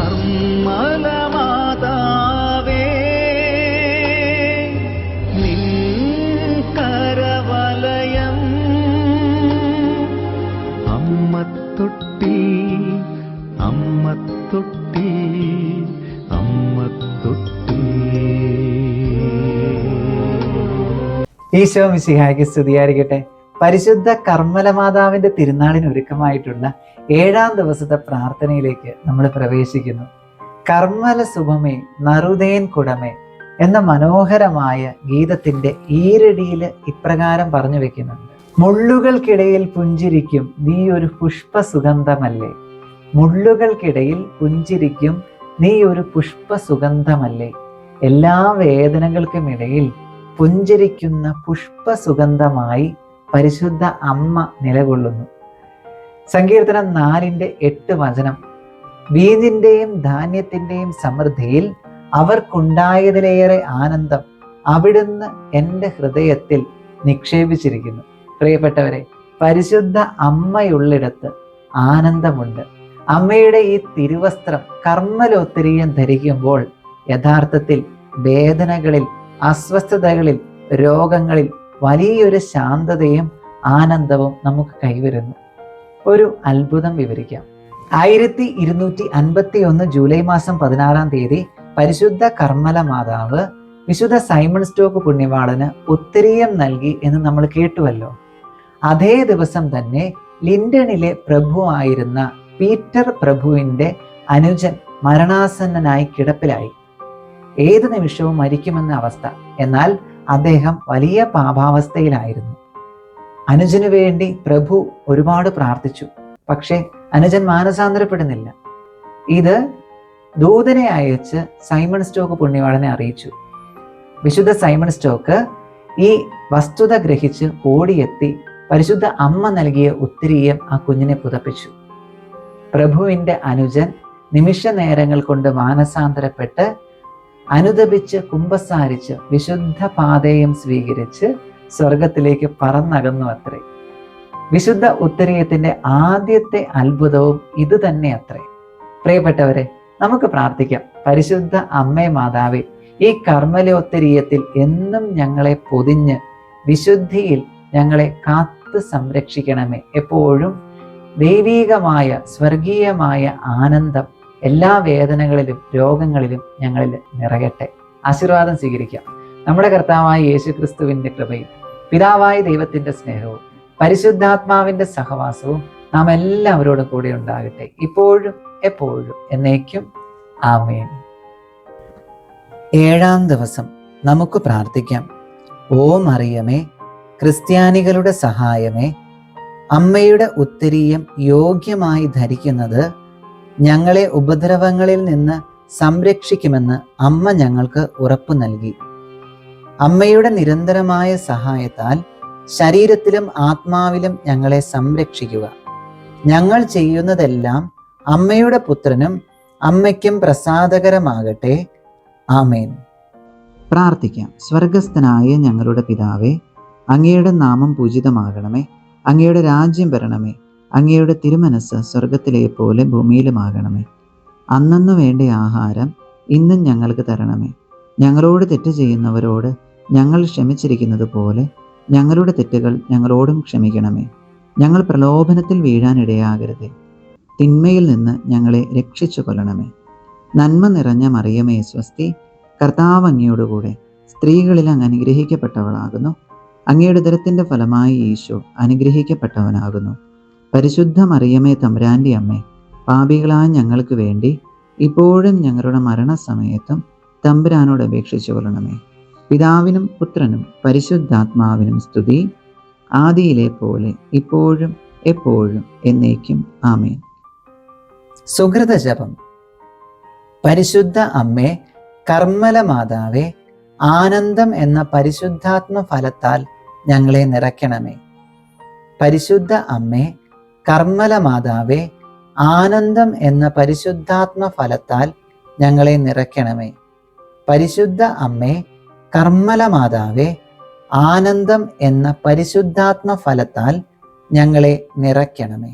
കർമ്മലമാതാവേ നിൻ കരവലയം ഈശോ മിശിഹായ്ക്ക് സ്തുതിയായിരിക്കട്ടെ. പരിശുദ്ധ കർമ്മല മാതാവിന്റെ തിരുനാളിന് ഒരുക്കമായിട്ടുള്ള ഏഴാം ദിവസത്തെ പ്രാർത്ഥനയിലേക്ക് നമ്മൾ പ്രവേശിക്കുന്നു. കർമ്മല സുഭമേ നറുതേൻ കുടമേ എന്ന മനോഹരമായ ഗീതത്തിന്റെ ഈരടിയിൽ ഇപ്രകാരം പറഞ്ഞു വെക്കുന്നുണ്ട്. മുള്ളുകൾക്കിടയിൽ പുഞ്ചിരിക്കും നീ ഒരു പുഷ്പ സുഗന്ധമല്ലേ മുള്ളുകൾക്കിടയിൽ പുഞ്ചിരിക്കും നീ ഒരു പുഷ്പ സുഗന്ധമല്ലേ എല്ലാ വേദനകൾക്കും ഇടയിൽ പുഞ്ചിരിക്കുന്ന പുഷ്പസുഗന്ധമായി പരിശുദ്ധ അമ്മ നിലകൊള്ളുന്നു. സങ്കീർത്തനം നാലിന്റെ എട്ട് വചനം വീഞ്ഞിന്റെയും ധാന്യത്തിന്റെയും സമൃദ്ധിയിൽ അവർക്കുണ്ടായതിലേറെ ആനന്ദം അവിടുന്ന് എന്റെ ഹൃദയത്തിൽ നിക്ഷേപിച്ചിരിക്കുന്നു. പ്രിയപ്പെട്ടവരെ പരിശുദ്ധ അമ്മയുള്ളിടത്ത് ആനന്ദമുണ്ട്. അമ്മയുടെ ഈ തിരുവസ്ത്രം കർമ്മലോത്തരീയം ധരിക്കുമ്പോൾ യഥാർത്ഥത്തിൽ വേദനകളിൽ അസ്വസ്ഥതകളിൽ രോഗങ്ങളിൽ വലിയൊരു ശാന്തതയും ആനന്ദവും നമുക്ക് കൈവരുന്നു. ഒരു അത്ഭുതം വിവരിക്കാം. ആയിരത്തി ഇരുന്നൂറ്റി അൻപത്തി ഒന്ന് ജൂലൈ മാസം പതിനാറാം തീയതി പരിശുദ്ധ കർമ്മല മാതാവ് വിശുദ്ധ സൈമൺ സ്റ്റോക്ക് പുണ്യവാളന് ഉത്തരീയം നൽകി എന്ന് നമ്മൾ കേട്ടുവല്ലോ. അതേ ദിവസം തന്നെ ലിൻഡണിലെ പ്രഭുവായിരുന്ന പീറ്റർ പ്രഭുവിന്റെ അനുജൻ മരണാസന്നനായി കിടപ്പിലായി. ഏത് നിമിഷവും മരിക്കുമെന്ന അവസ്ഥ. എന്നാൽ അദ്ദേഹം വലിയ പാപാവസ്ഥയിലായിരുന്നു. അനുജനു വേണ്ടി പ്രഭു ഒരുപാട് പ്രാർത്ഥിച്ചു. പക്ഷേ അനുജൻ മാനസാന്തരപ്പെടുന്നില്ല. ഇത് ദൂതനെ അയച്ച് സൈമൺ സ്റ്റോക്ക് പുണ്യവാളനെ അറിയിച്ചു. വിശുദ്ധ സൈമൺ സ്റ്റോക്ക് ഈ വസ്തുത ഗ്രഹിച്ച് ഓടിയെത്തി പരിശുദ്ധ അമ്മ നൽകിയ ഉത്തിരിയം ആ കുഞ്ഞിനെ പുതപ്പിച്ചു. പ്രഭുവിന്റെ അനുജൻ നിമിഷ നേരങ്ങൾ കൊണ്ട് മാനസാന്തരപ്പെട്ട് അനുദപിച്ച് കുമ്പസാരിച്ച് വിശുദ്ധ പാതയും സ്വീകരിച്ച് സ്വർഗത്തിലേക്ക് പറന്നകന്നു അത്രേ. വിശുദ്ധ ഉത്തരീയത്തിന്റെ ആദ്യത്തെ അത്ഭുതവും ഇത് തന്നെ അത്രേ. പ്രിയപ്പെട്ടവരെ നമുക്ക് പ്രാർത്ഥിക്കാം. പരിശുദ്ധ അമ്മേ മാതാവേ ഈ കർമ്മലോത്തരീയത്തിൽ എന്നും ഞങ്ങളെ പൊതിഞ്ഞ് വിശുദ്ധിയിൽ ഞങ്ങളെ കാത്ത് സംരക്ഷിക്കണമേ. എപ്പോഴും ദൈവീകമായ സ്വർഗീയമായ ആനന്ദം എല്ലാ വേദനകളിലും രോഗങ്ങളിലും ഞങ്ങളിൽ നിറയട്ടെ ആശീർവാദം സ്വീകരിക്കാം. നമ്മുടെ കർത്താവായ യേശു ക്രിസ്തുവിന്റെ കൃപയും പിതാവായ ദൈവത്തിന്റെ സ്നേഹവും പരിശുദ്ധാത്മാവിന്റെ സഹവാസവും നാം എല്ലാവരോടും കൂടെ ഉണ്ടാകട്ടെ. ഇപ്പോഴും എപ്പോഴും എന്നേക്കും. ആമേൻ. ഏഴാം ദിവസം നമുക്ക് പ്രാർത്ഥിക്കാം. ഓ മറിയമേ ക്രിസ്ത്യാനികളുടെ സഹായമേ അമ്മയുടെ ഉത്തരീയം യോഗ്യമായി ധരിക്കുന്നത് ഞങ്ങളെ ഉപദ്രവങ്ങളിൽ നിന്ന് സംരക്ഷിക്കുമെന്ന് അമ്മ ഞങ്ങൾക്ക് ഉറപ്പു നൽകി. അമ്മയുടെ നിരന്തരമായ സഹായത്താൽ ശരീരത്തിലും ആത്മാവിലും ഞങ്ങളെ സംരക്ഷിക്കുക. ഞങ്ങൾ ചെയ്യുന്നതെല്ലാം അമ്മയുടെ പുത്രനും അമ്മയ്ക്കും പ്രസാദകരമാകട്ടെ. ആമേൻ. പ്രാർത്ഥിക്കാം. സ്വർഗസ്ഥനായ ഞങ്ങളുടെ പിതാവേ അങ്ങയുടെ നാമം പൂജിതമാകണമേ. അങ്ങയുടെ രാജ്യം വരണമേ. അങ്ങയുടെ തിരുമനസ് സ്വർഗത്തിലെ പോലെ ഭൂമിയിലുമാകണമേ. അന്നു വേണ്ട ആഹാരം ഇന്നും ഞങ്ങൾക്ക് തരണമേ. ഞങ്ങളോട് തെറ്റ് ചെയ്യുന്നവരോട് ഞങ്ങൾ ക്ഷമിച്ചിരിക്കുന്നത് പോലെ ഞങ്ങളുടെ തെറ്റുകൾ ഞങ്ങളോടും ക്ഷമിക്കണമേ. ഞങ്ങൾ പ്രലോഭനത്തിൽ വീഴാനിടയാകരുതേ തിന്മയിൽ നിന്ന് ഞങ്ങളെ രക്ഷിച്ചു കൊല്ലണമേ. നന്മ നിറഞ്ഞ മറിയമേ സ്വസ്തി കർത്താവ് അങ്ങയോടുകൂടെ സ്ത്രീകളിൽ അങ്ങ് അനുഗ്രഹിക്കപ്പെട്ടവളാകുന്നു. അങ്ങയുടെ ദരത്തിന്റെ ഫലമായി ഈശോ അനുഗ്രഹിക്കപ്പെട്ടവനാകുന്നു. പരിശുദ്ധ മറിയമേ തമ്പുരാന്റെ അമ്മേ പാപികളായ ഞങ്ങൾക്ക് വേണ്ടി ഇപ്പോഴും ഞങ്ങളുടെ മരണസമയത്തും തമ്പുരാനോട് അപേക്ഷിച്ചു കൊള്ളണമേ. പിതാവിനും പുത്രനും പരിശുദ്ധാത്മാവിനും സ്തുതി ആദിയിലെ പോലെ ഇപ്പോഴും എപ്പോഴും എന്നേക്കും. ആമേൻ. സുഹൃത ജപം. പരിശുദ്ധ അമ്മേ കർമ്മല മാതാവേ ആനന്ദം എന്ന പരിശുദ്ധാത്മ ഫലത്താൽ ഞങ്ങളെ നിറയ്ക്കണമേ. പരിശുദ്ധ അമ്മേ കർമ്മല മാതാവേ ആനന്ദം എന്ന പരിശുദ്ധാത്മ ഫലത്താൽ ഞങ്ങളെ നിറയ്ക്കണമേ. പരിശുദ്ധ അമ്മേ കർമ്മല മാതാവേ ആനന്ദം എന്ന പരിശുദ്ധാത്മ ഫലത്താൽ ഞങ്ങളെ നിറയ്ക്കണമേ.